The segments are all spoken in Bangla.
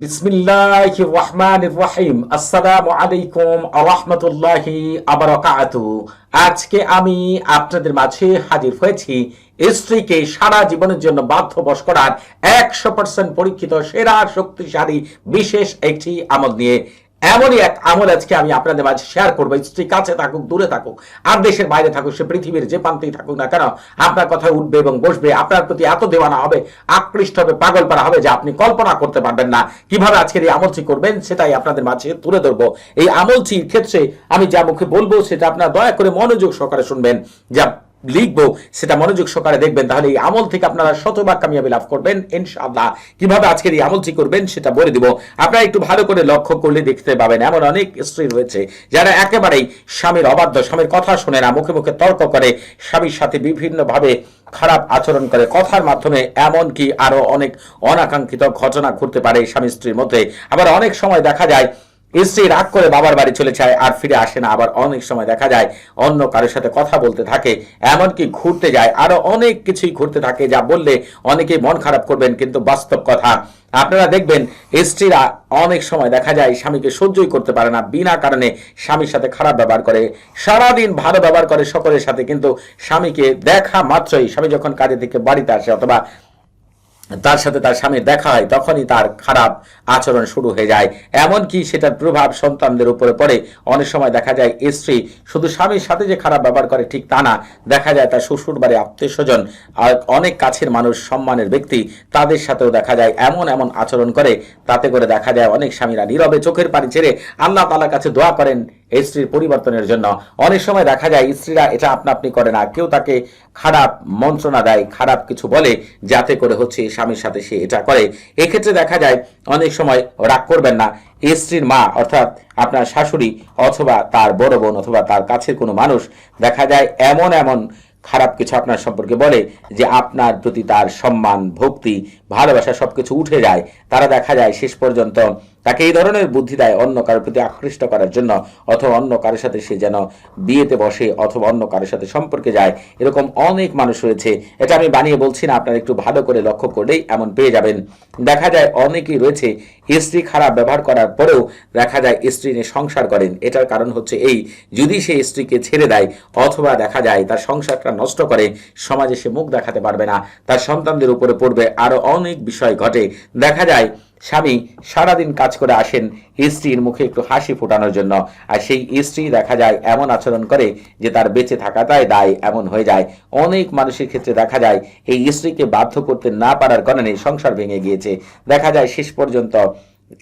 বিসমিল্লাহ রহমান রহিম। আসসালামু আলাইকুম আজকে আমি আপনাদের মাঝে হাজির হয়েছি স্ত্রীকে সারা জীবনের জন্য বাধ্যবশ করার একশো পার্সেন্ট পরীক্ষিত, সেরা, শক্তিশালী, বিশেষ একটি আমল নিয়ে। এমনই এক আমল আজকে আমি আপনাদের মাঝে শেয়ার করব। স্ত্রী কাছে থাকুক, দূরে থাকুক, আর দেশের বাইরে থাকুক, সে পৃথিবীর যে প্রান্তেই থাকুক না কেন, আপনার কথায় উঠবে এবং বসবে, আপনার প্রতি এত দেওয়ানা হবে, আকৃষ্ট হবে, পাগল পারা হবে যে আপনি কল্পনা করতে পারবেন না। কীভাবে আজকের এই আমলটি করবেন, সেটাই আপনাদের মাঝে তুলে ধরবো। এই আমলটির ক্ষেত্রে আমি যা মুখে বলব, সেটা আপনার দয়া করে মনোযোগ সহকারে শুনবেন। যা লিখব, সেটা মনোযোগ সহকারে দেখবেন, তাহলে এই আমল থেকে আপনারা শতভাগ কামিয়াবি লাভ করবেন, ইনশাআল্লাহ। কীভাবে আজকের এই আমলটি করবেন, সেটা বলে দিব। আপনারা একটু ভালো করে লক্ষ্য করলে দেখতে পাবেন, এমন অনেক স্ত্রী রয়েছে, যারা একেবারেই স্বামীর অবাধ্য, স্বামীর কথা শোনে না, মুখে মুখে তর্ক করে, স্বামীর সাথে বিভিন্নভাবে খারাপ আচরণ করে। কথার মাধ্যমে এমনকি আরও অনেক অনাকাঙ্ক্ষিত ঘটনা ঘটতে পারে স্বামী স্ত্রীর মধ্যে। আবার অনেক সময় দেখা যায় স্ত্রী রাগ করে বাবার বাড়ি চলে যায় আর ফিরে আসে না। আবার অনেক সময় দেখা যায় অন্য কারোর সাথে কথা বলতে থাকে, এমনকি ঘুরতে যায়। আরও অনেক কিছুই ঘুরতে থাকে যা বললে অনেকেই মন খারাপ করবেন, কিন্তু বাস্তব কথা। আপনারা দেখবেন স্ত্রীরা অনেক সময় দেখা যায় স্বামীকে সহ্যই করতে পারে না, বিনা কারণে স্বামীর সাথে খারাপ ব্যবহার করে। সারাদিন ভালো ব্যবহার করে সকলের সাথে, কিন্তু স্বামীকে দেখা মাত্রই, স্বামী যখন কাজে থেকে বাড়িতে আসে অথবা তার সাথে তার স্বামীর দেখা হয়, তখনই তার খারাপ আচরণ শুরু হয়ে যায়। এমনকি সেটার প্রভাব সন্তানদের উপরে পড়ে। অনেক সময় দেখা যায় স্ত্রী শুধু স্বামীর সাথে যে খারাপ ব্যবহার করে ঠিক তা না, দেখা যায় তার শ্বশুর বাড়ি আত্মীয় স্বজন আর অনেক কাছের মানুষ, সম্মানের ব্যক্তি তাদের সাথেও দেখা যায় এমন এমন আচরণ করে। তাতে করে দেখা যায় অনেক স্বামীরা নীরবে চোখের পানি ছেড়ে আল্লাহ তালার কাছে দোয়া করেন এই স্ত্রীর পরিবর্তনের জন্য। অনেক সময় দেখা যায়, স্ত্রীরা এটা আপনা আপনি করে না। কেউ তাকে খারাপ মন্ত্রণা দেয়, খারাপ কিছু বলে, যাতে করে হচ্ছে স্বামীর সাথে সে এটা করে। এক্ষেত্রে দেখা যায়, অনেক সময় রাগ করবেন না। স্ত্রীর মা, অর্থাৎ আপনার শাশুড়ি অথবা তার বড় বোন অথবা তার কাছের কোনো মানুষ, দেখা যায় এমন এমন খারাপ কিছু আপনার সম্পর্কে বলে, যে আপনার প্রতি তার সম্মান, ভক্তি, ভালোবাসা সবকিছু উঠে যায়। তারা দেখা যায় শেষ পর্যন্ত তাকে এই ধরনের বুদ্ধি দেয় অন্য কারোর প্রতি আকৃষ্ট করার জন্য, অথবা অন্য কারোর সাথে সে যেন বিয়েতে বসে অথবা অন্য কারোর সাথে সম্পর্কে যায়। এরকম অনেক মানুষ রয়েছে। এটা আমি বানিয়ে বলছি না, আপনারা একটু ভালো করে লক্ষ্য করলেই এমন পেয়ে যাবেন। দেখা যায় অনেকেই রয়েছে স্ত্রী খারাপ ব্যবহার করার পরেও দেখা যায় স্ত্রী নিয়ে সংসার করেন। এটার কারণ হচ্ছে এই, যদি সে স্ত্রীকে ছেড়ে দেয় অথবা দেখা যায় তার সংসারটা নষ্ট করে, সমাজে সে মুখ দেখাতে পারবে না। তার সন্তানদের উপরে পড়বে আরও অনেক বিষয় ঘটে। দেখা যায় স্বামী সারাদিন কাজ করে আসেন, স্ত্রীর মুখে একটু হাসি ফোটানোর জন্য। আর সেই স্ত্রী দেখা যায় এমন আচরণ করে যে তার বেঁচে থাকাটাই দায়, এমন হয়ে যায়। অনেক মানুষের ক্ষেত্রে দেখা যায় এই স্ত্রীকে বাধ্য করতে না পারার কারণে সংসার ভেঙে গিয়েছে। দেখা যায় শেষ পর্যন্ত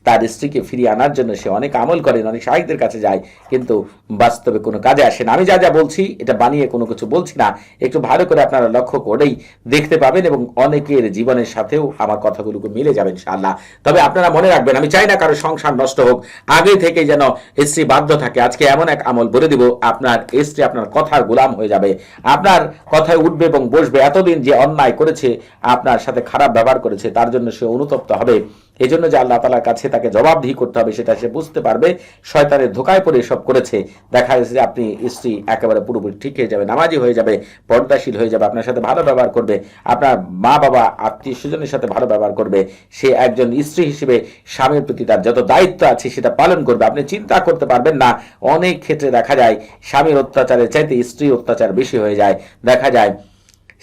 তার স্ত্রীকে ফিরিয়ে আনার জন্য সে অনেক আমল করেন, অনেক সাহিত্যের কাছে যায়, কিন্তু বাস্তবে কোনো কাজে আসে না। আমি যা যা বলছি, এটা বানিয়ে কোনো কিছু বলছি না। একটু ভালো করে আপনারা লক্ষ্য করেই দেখতে পাবেন এবং অনেকের জীবনের সাথেও আমার কথাগুলোকে মিলে যাবেন ইনশাআল্লাহ। তবে আপনারা মনে রাখবেন, আমি চাই না কারও সংসার নষ্ট হোক, আগে থেকে যেন স্ত্রী বাধ্য থাকে। আজকে এমন এক আমল বলে দিব, আপনার স্ত্রী আপনার কথার গোলাম হয়ে যাবে। আপনার কথায় উঠবে এবং বসবে। এতদিন যে অন্যায় করেছে, আপনার সাথে খারাপ ব্যবহার করেছে, তার জন্য সে অনুতপ্ত হবে। এই জন্য যে আল্লাহ তালার কাছে তাকে জবাবদিহি করতে হবে, সেটা সে বুঝতে পারবে। শয়তানের ধোকায় পড়ে এসব করেছে। দেখা যাচ্ছে যে আপনি স্ত্রী একেবারে পুরোপুরি ঠিক হয়ে যাবে, নামাজি হয়ে যাবে, পর্দাশীল হয়ে যাবে, আপনার সাথে ভালো ব্যবহার করবে, আপনার মা বাবা, আত্মীয় স্বজনের সাথে ভালো ব্যবহার করবে, সে একজন স্ত্রী হিসেবে স্বামীর প্রতি তার যত দায়িত্ব আছে সেটা পালন করবে। আপনি চিন্তা করতে পারবেন না, অনেক ক্ষেত্রে দেখা যায় স্বামীর অত্যাচারের চাইতে স্ত্রী অত্যাচার বেশি হয়ে যায়। দেখা যায়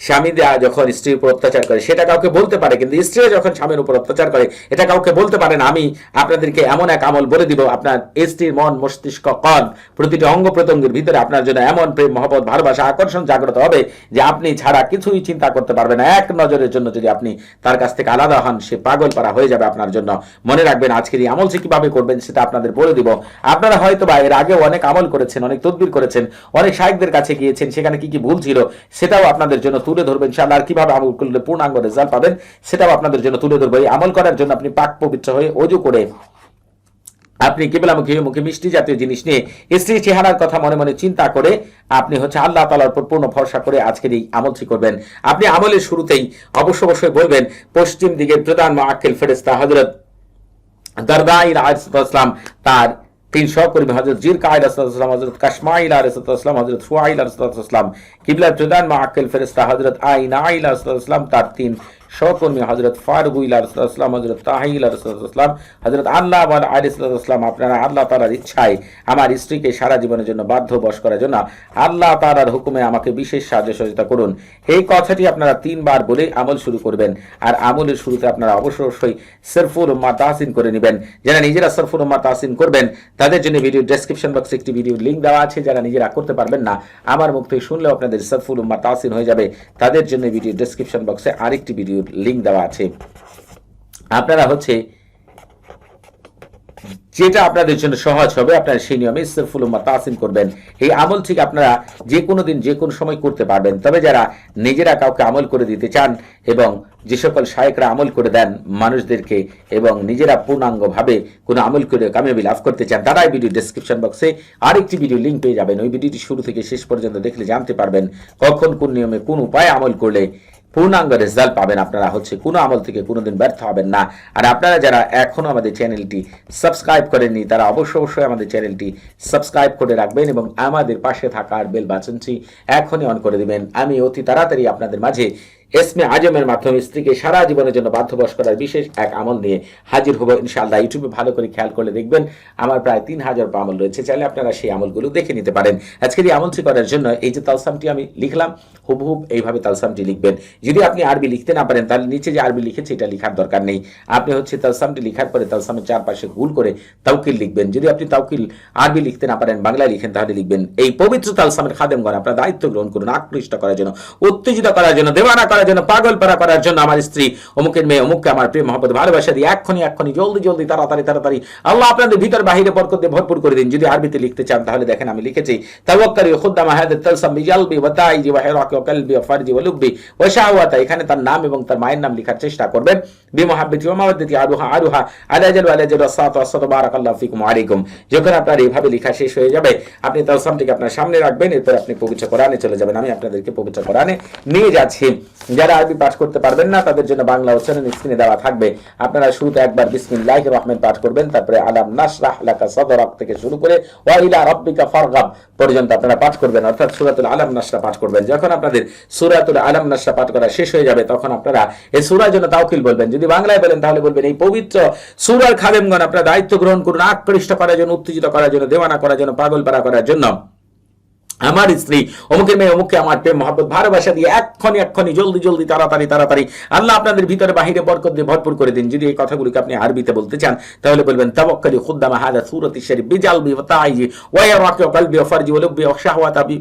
স্বামী দেয়া যখন স্ত্রীর উপর অত্যাচার করে, সেটা কাউকে বলতে পারে, কিন্তু স্ত্রীরা যখন স্বামীর উপর অত্যাচার করে, এটা কাউকে বলতে পারে না। আমি আপনাদেরকে এমন এক আমল বলে দিব, আপনার স্ত্রীর মন, মস্তিষ্ক কন প্রতিটি অঙ্গ প্রত্যঙ্গের ভিতরে আপনার জন্য এমন প্রেম, মহব্বত, ভালোবাসা, আকর্ষণ জাগ্রত হবে যে আপনি ছাড়া কিছুই চিন্তা করতে পারবেন এক নজরের জন্য যদি আপনি তার কাছ থেকে আলাদা হন, সে পাগল পারা হয়ে যাবে আপনার জন্য। মনে রাখবেন, আজকের এই আমল সে কীভাবে করবেন সেটা আপনাদের বলে দিব। আপনারা হয়তো বা এর আগেও অনেক আমল করেছেন, অনেক তদবির করেছেন, অনেক সাহেবদের কাছে গিয়েছেন, সেখানে কি কি ভুল ছিল, সেটাও আপনাদের জন্য তুলে ধরবেন। ইনশাআল্লাহ আর কীভাবে আমল করলে পূর্ণাঙ্গ রেজাল্ট পাবেন, সেটাও আপনাদের জন্য তুলে ধরবো। এই আমল করার জন্য আপনি পাক পবিত্র হয়ে অজু করে আপনি কেবলামুখী মুখে মিষ্টি জাতীয় জিনিস নিয়ে স্ত্রী চেহারার কথা মনে মনে চিন্তা করে আপনি হচ্ছে আল্লাহ তালার উপর পূর্ণ ভরসা করে আজকের এই আমলটি করবেন। আপনি আমলের শুরুতেই অবশ্য অবশ্যই বলবেন, পশ্চিম দিকের প্রধান মাআক্কেল ফেরেস্তা হজরত দারদাই রাজসাম তার তিন সহকর্মী হজরত জির কায়দ আসলাম হজরত কাশমাইল আলাইসালাম হজরত ফুয়াইল আসলাম কিবলা প্রধান মা আকিল ফেরেস্তা হজরত আইন আইল আসলাম তার তিন সহকর্মী হজরত ফারুক ইলা রসুলাম হজরত তাহিলা রসুলাম হজরত আল্লাহ আলী সাল্লাম আপনারা আল্লাহ তালার ইচ্ছায় আমার স্ত্রীকে সারা জীবনের জন্য বাধ্য বশ করার জন্য আল্লাহ তালার হুকুমে আমাকে বিশেষ সাহায্য সহযোগিতা করুন। এই কথাটি আপনারা তিনবার বলে আমল শুরু করবেন আর আমলের শুরুতে আপনারা অবশ্য অবশ্যই সরফুল উম্মা তাহসিন করে নেবেন। যারা নিজেরা সরফুল উম্মা তাহসিন করবেন, তাদের জন্য ভিডিও ডেসক্রিপশন বক্সে একটি ভিডিও লিঙ্ক দেওয়া আছে। যারা নিজেরা করতে পারবেন না, আমার মুখ থেকে শুনলেও আপনাদের সরফুল উম্মা তাহসিন হয়ে যাবে। তাদের জন্য ভিডিও ডেসক্রিপশন বক্সে আরেকটি ভিডিও লিঙ্ক দেওয়া আছে। আপনারা হচ্ছে যেটা আপনাদের জন্য সহজ হবে, আপনারা সেই নিয়মে ইসরফুল তাসিম করবেন। এই আমল ঠিক আপনারা যে কোনো দিন, যে কোনো সময় করতে পারবেন। তবে যারা নিজেরা কাউকে আমল করে দিতে চান এবং যে সকল শায়করা আমল করে দেন মানুষদেরকে এবং নিজেরা পূর্ণাঙ্গভাবে কোনো আমল করে কামিয়াবি লাভ করতে চান, তারা এই ভিডিও ডেসক্রিপশন বক্সে আরেকটি ভিডিও লিঙ্ক পেয়ে যাবেন। ওই ভিডিওটি শুরু থেকে শেষ পর্যন্ত দেখলে জানতে পারবেন কখন কোন নিয়মে কোন উপায়ে আমল করলে পূর্ণাঙ্গ রেজাল্ট পাবেন আপনারা। হচ্ছে কোনো আমল থেকে কোনোদিন ব্যর্থ হবেন না। আর আপনারা যারা এখনও আমাদের চ্যানেলটি সাবস্ক্রাইব করেননি, তারা অবশ্যই অবশ্যই আমাদের চ্যানেলটি সাবস্ক্রাইব করে রাখবেন এবং আমাদের পাশে থাকার বেল বাচনটি এখনই অন করে দেবেন। আমি অতি তাড়াতাড়ি আপনাদের মাঝে এসমে আজমের মাধ্যমে স্ত্রীকে সারা জীবনের জন্য বাধ্যবশ করার বিশেষ এক আমল নিয়ে হাজির হব ইনশাআল্লাহ। ইউটিউবে ভালো করে খেয়াল করলে দেখবেন আমার প্রায় তিন হাজার আমল রয়েছে। চাইলে আপনারা সেই আমলগুলো দেখে নিতে পারেন। আজকের এই আমলটি করার জন্য এই যে তালসামটি আমি লিখলাম, হুবহুব এইভাবে তালসামটি লিখবেন। যদি আপনি আরবি লিখতে না পারেন, তাহলে নিচে যে আরবি লিখেছে, এটা লিখার দরকার নেই। আপনি হচ্ছে তালসামটি লিখার পরে তালসামের চারপাশে গুল করে তাউকিল লিখবেন। যদি আপনি তাউকিল আরবি লিখতে না পারেন, বাংলায় লিখেন, তাহলে লিখবেন। এই পবিত্র তালসামের খাদেমগণ, আপনার দায়িত্ব গ্রহণ করুন আকৃষ্ট করার জন্য, উত্তেজিত করার জন্য, দেওয়ানা করার জন্য, পাগল পারা করার জন্য আমার স্ত্রী অমুকের মেয়ে, অমুককে আমার প্রেম মহব্বত, ভালোবাসা দিয়ে এক্ষুনি এক্ষুনি, জলদি জলদি, তাড়াতাড়ি তাড়াতাড়ি, আল্লাহ আপনাদের ভিতর বাহিরে বরকত দিয়ে ভরপুর করে দিন। যদি আরবিতে লিখতে চান, তাহলে দেখেন আমি লিখেছি, তাওয়াক্কালি খুদ্দামা হাদাত তালসাম বিজালবি ওয়া তাইজি ওয়া হিরাকি ওয়া কালবি ওয়া ফারজি ওয়া লুব্বি ওয়া শাহওয়াতা এখানে তার নাম এবং তার মায়ের নাম লেখার চেষ্টা করবেন। বিমহাব্বতি ওয়া মাওয়াদ্দাতি আরুহা আরুহা আলাজাল ওয়া আলা জাল সাত ওয়া বারাকাল্লাহু ফিকুম আলাইকুম। যখন আপনার এইভাবে লেখা শেষ হয়ে যাবে, আপনি তালসামটিকে আপনার সামনে রাখবেন, এরপর আপনি পবিত্র কোরআনে চলে যাবেন। আমি আপনাদেরকে পবিত্র কোরআনে নিয়ে যাচ্ছি। যারা আরবি পাঠ করতে পারবেন না, তাদের জন্য বাংলা উচ্চারণ স্ক্রিনে দেওয়া থাকবে। আপনারা শুরুতে একবার বিসমিল্লাহির রহমান পাঠ করবেন, তারপরে আলাম নাসরাহ লাকা সদরাক থেকে শুরু করে ওয়া ইলা রাব্বিকা ফারগাব পর্যন্ত আপনারা পাঠ করবেন, অর্থাৎ সূরাতুল আলাম নাসরা পাঠ করবেন। যখন আপনাদের সূরাতুল আলাম নাসরা পাঠ করা শেষ হয়ে যাবে, তখন আপনারা এই সূরার জন্য তাওকিল বলবেন। যদি বাংলায় বলেন, তাহলে বলবেন, এই পবিত্র সূরার খাদেমগণ, আপনারা দায়িত্ব গ্রহণ করুন আকৃষ্ট করার জন্য, উত্তেজিত করার জন্য, দেওয়ানা করার জন্য পাগল পারা করার জন্য। আমার স্ত্রী, অমুকের মেয়ে, অমুককে আমার প্রেম, মহাব্বত, ভালোবাসা দিয়ে এক্ষণি এক্ষণি জলদি জলদি, তাড়াতাড়ি তাড়াতাড়ি। আল্লাহ আপনাদের ভিতরে বাহিরে বরকত দিয়ে ভরপুর করে দিন। যদি এই কথাগুলিকে আপনি আরবিতে বলতে চান, তাহলে বলবেন, তাওয়াক্কালি খুদ্দামা হাদা সূরাতি শরীফ বিজালবি ওয়া তাইজি ওয়া ওয়া কলবি ওয়া ফারজি ওয়া লুব্বি ওয়া শাহওয়াতা বি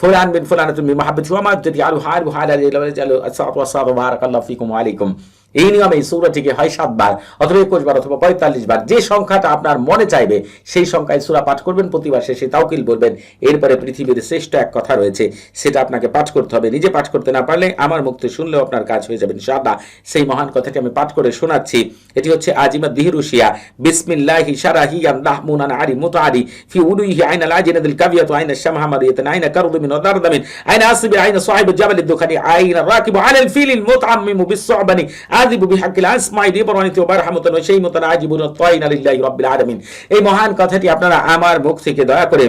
ফুলান বিন ফুলানাতুন min mahabbati wa ma taj'alu halu hala jalu as-salatu was-salamu barakallahu fikum wa alaykum এই নিয়মে এই সূরাটিকে হয় সাতবার, অথবা একুশ বার অথবা পঁয়তাল্লিশ বার যে সংখ্যাটা আপনার মনে চাইবে, সেই সংখ্যায় সূরা পাঠ করবেন, প্রতিবার শেষে তাওকিল বলবেন, এরপরে পৃথিবীর শ্রেষ্ঠ এক কথা রয়েছে, সেটা আপনাকে পাঠ করতে হবে, নিজে পাঠ করতে না পারলে আমার মুক্তি শুনলেও আপনার কাজ হয়ে যাবে, ইনশাআল্লাহ। সেই মহান কথাটি আমি পাঠ করে শোনাচ্ছি, এটি হচ্ছে আজিমা দিহরুশিয়া, বিসমিল্লাহি শারাহিয়ান রাহমুনান আরি মুতারি ফি উলুহি আইনা লাজিনাদিল কাবিয়াতু আইনা শামহামারিয়াতান আইনা কারদু মিন আইনা আসবি আইনা সাহিবু জাবাল দুখানি, আইনা রাকিবু আলাল ফিলিল মুতআম্মিমু বিসসাবানি আযিবু বিহাকিল আসমাই রাব্বিল আলামিন। এই মহান কথাটি আপনারা আমার মুখ থেকে দয়া করে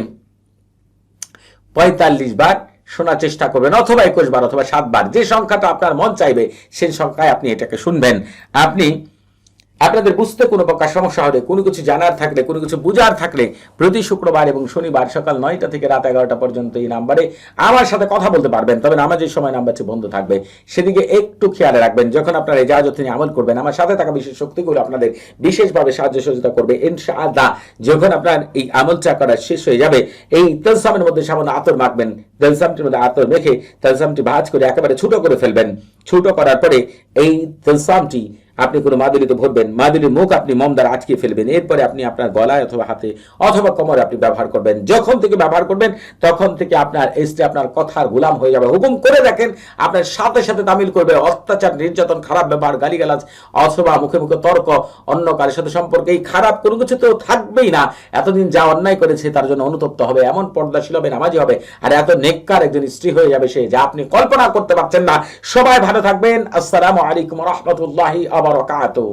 পঁয়তাল্লিশ বার শোনার চেষ্টা করবেন, অথবা একুশ বার, অথবা সাত বার, যে সংখ্যাটা আপনার মন চাইবে, সেই সংখ্যায় আপনি এটাকে শুনবেন। আপনি আপনাদের বুঝতে কোনো প্রকার সমস্যা হলে, কোনো কিছু জানার থাকলে, কোনো কিছু বুঝার থাকলে প্রতি শুক্রবার এবং শনিবার সকাল নয়টা থেকে রাত এগারোটা পর্যন্ত এই নাম্বারে আমার সাথে কথা বলতে পারবেন। তবে নামাজের সময় নাম্বারটি বন্ধ থাকবে। সেদিকে একটু খেয়াল রাখবেন। যখন আপনারা এজাজত নিয়ে আমল করবেন, আমার সাথে থাকা বিশেষ শক্তিগুলো আপনাদের বিশেষভাবে সাহায্য সহযোগিতা করবে, ইনশাআল্লাহ। যখন আপনার এই আমলটা করা শেষ হয়ে যাবে, এই তেলসামের মধ্যে সামান্য আতর মাখবেন। তেলসামটির মধ্যে আতর মেখে তেলসামটি ভাজ করে একেবারে ছোট করে ফেলবেন। ছোট করার পরে এই তেলসামটি আপনি কোনো মাদুলিতে ভরবেন মাদুলির মুখ আপনি মম দ্বারা আটকে ফেলবেন, এরপরে আপনি আপনার গলায় অথবা হাতে অথবা কোমরে আপনি ব্যবহার করবেন। যখন থেকে ব্যবহার করবেন, তখন থেকে আপনার এসটি আপনার কথার গোলাম হয়ে যাবে। হুকুম করে দেখেন, আপনার সাথে সাথে তামিল করবে। অত্যাচার, নির্যাতন, খারাপ ব্যবহার, গালিগালাজ অথবা মুখে মুখে তর্ক অন্য কারোর সাথে সম্পর্কে, এই খারাপ কোনো কিছু তো থাকবেই না। এতদিন যা অন্যায় করেছে, তার জন্য অনুতপ্ত হবে, এমন পর্দাশীল হবে, নামাজি হবে। আর এত নেককার একজন স্ত্রী হয়ে যাবে সে, যা আপনি কল্পনা করতে পারছেন না। সবাই ভালো থাকবেন। আসসালামু আলাইকুম রহমতুল্লাহি আবার wabarakatuh.